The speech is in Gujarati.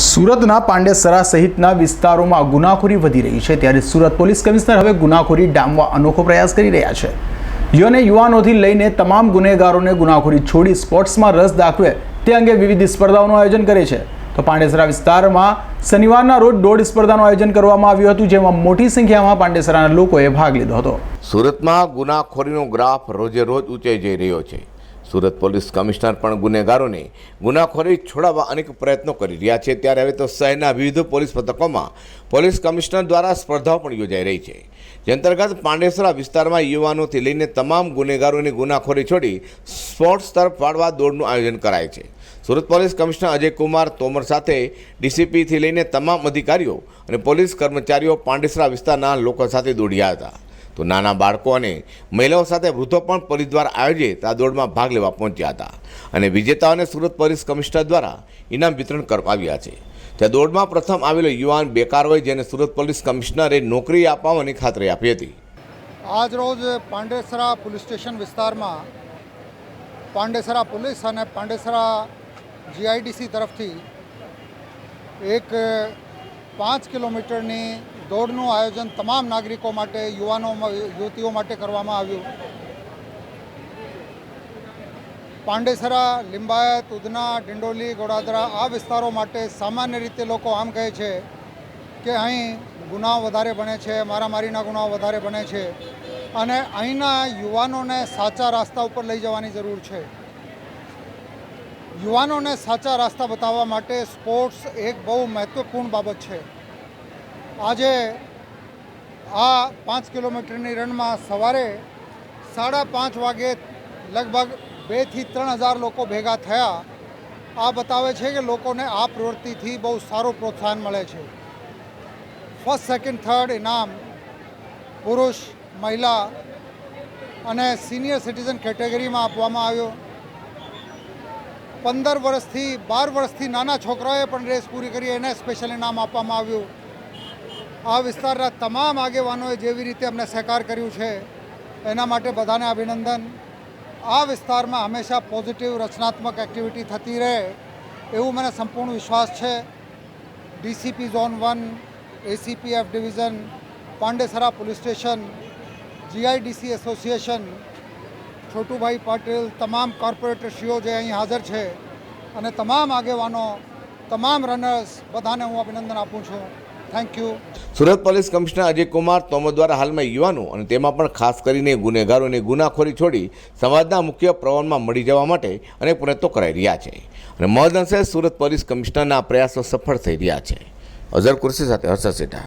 સુરતના પાંડેસરા સહિતના વિસ્તારોમાં ગુનાખોરી વધી રહી છે. ત્યારે સુરત પોલીસ કમિશનર હવે ગુનાખોરી ડામવા અનોખો પ્રયાસ કરી રહ્યા છે. યુવાને યુવાનોથી લઈને તમામ ગુનેગારોને ગુનાખોરી છોડી સ્પોર્ટ્સમાં રસ દાખવે તે અંગે વિવિધ સ્પર્ધાઓનું આયોજન કરે છે. તો પાંડેસરા વિસ્તારમાં શનિવારના રોજ દોઢ સ્પર્ધાનું આયોજન કરવામાં આવ્યું હતું, જેમાં મોટી સંખ્યામાં પાંડેસરાના લોકોએ ભાગ લીધો હતો. સુરતમાં ગુનાખોરીનો ગ્રાફ રોજે રોજ ઊંચાઈ જઈ રહ્યો છે. સુરત પોલીસ કમિશનર પણ ગુનેગારોને ગુનાખોરી છોડાવવા અનેક પ્રયત્નો કરી રહ્યા છે. ત્યારે હવે તો શહેરના વિવિધ પોલીસ મથકોમાં પોલીસ કમિશનર દ્વારા સ્પર્ધાઓ પણ યોજાઈ રહી છે. જે અંતર્ગત પાંડેસરા વિસ્તારમાં યુવાનોથી લઈને તમામ ગુનેગારોની ગુનાખોરી છોડી સ્પોર્ટ્સ તરફ વાળવા દોડનું આયોજન કરાય છે. સુરત પોલીસ કમિશનર અજય કુમાર તોમર સાથે ડીસીપીથી લઈને તમામ અધિકારીઓ અને પોલીસ કર્મચારીઓ પાંડેસરા વિસ્તારના લોકો સાથે દોડ્યા હતા. તો નાના બાળકો અને મહિલાઓ સાથે વૃદ્ધો પણ પરિદ્વાર આયોજે આ દોડમાં ભાગ લેવા પહોંચ્યા હતા. અને વિજેતાઓને સુરત પોલીસ કમિશનર દ્વારા ઇનામ વિતરણ કરવામાં આવ્યા છે. ત્યાં દોડમાં પ્રથમ આવેલો યુવાન બેકાર હોય જેને સુરત પોલીસ કમિશનરે નોકરી આપવાની ખાતરી આપી હતી. આજ રોજ પાંડેસરા પોલીસ સ્ટેશન વિસ્તારમાં પાંડેસરા પોલીસ અને પાંડેસરા જીઆઈડીસી તરફથી એક પાંચ કિલોમીટરની દોડનું આયોજન તમામ નાગરિકો માટે, યુવાનો યુવતીઓ માટે કરવામાં આવ્યું. પાંડેસરા, લિંબાયત, ઉધના, ડિંડોલી, ગોડાદરા આ વિસ્તારો માટે સામાન્ય રીતે લોકો આમ કહે છે કે અહીં ગુનાઓ વધારે બને છે, મારામારીના ગુનાઓ વધારે બને છે અને અહીંના યુવાનોને સાચા રસ્તા ઉપર લઈ જવાની જરૂર છે. યુવાનોને સાચા રસ્તા બતાવવા માટે સ્પોર્ટ્સ એક બહુ મહત્ત્વપૂર્ણ બાબત છે. આજે આ પાંચ કિલોમીટરની રનમાં સવારે સાડા પાંચ વાગે લગભગ બેથી ત્રણ હજાર લોકો ભેગા થયા. આ બતાવે છે કે લોકોને આ પ્રવૃત્તિથી બહુ સારું પ્રોત્સાહન મળે છે. ફર્સ્ટ સેકન્ડ થર્ડ ઇનામ, પુરુષ, મહિલા અને સિનિયર સિટીઝન કેટેગરીમાં આપવામાં આવ્યો. પંદર વર્ષથી બાર વર્ષથી નાના છોકરાઓએ પણ રેસ પૂરી કરી, એને સ્પેશિયલ ઇનામ આપવામાં આવ્યું. આ વિસ્તારના તમામ આગેવાનોએ જેવી રીતે અમને સહકાર કર્યું છે, એના માટે બધાને અભિનંદન. આ વિસ્તારમાં હંમેશા પોઝિટિવ, રચનાત્મક એક્ટિવિટી થતી રહે એવું મને સંપૂર્ણ વિશ્વાસ છે. DCP zone one ACPF division, Pandesara police station, GIDC association, Chhotubhai Patel, તમામ કોર્પોરેટરશ્રીઓ જે અહીં હાજર છે અને તમામ આગેવાનો, તમામ રનર્સ, બધાને હું અભિનંદન આપું છું. Thank you Surat police commissioner Ajay Kumar Tomar દ્વારા હાલમાં યુવાનો અને તેમાં પણ ખાસ કરીને ગુનેગારોને ગુનાખોરી છોડી સમાજના મુખ્ય પ્રવાહમાં મળી જવા માટે અનેક પ્રયત્નો કરાઈ રહ્યા છે. અને મહદઅંશે સુરત પોલીસ કમિશનરના પ્રયાસો સફળ થઈ રહ્યા છે. અઝર કુર્સી સાથે હર્ષદ સેઠા.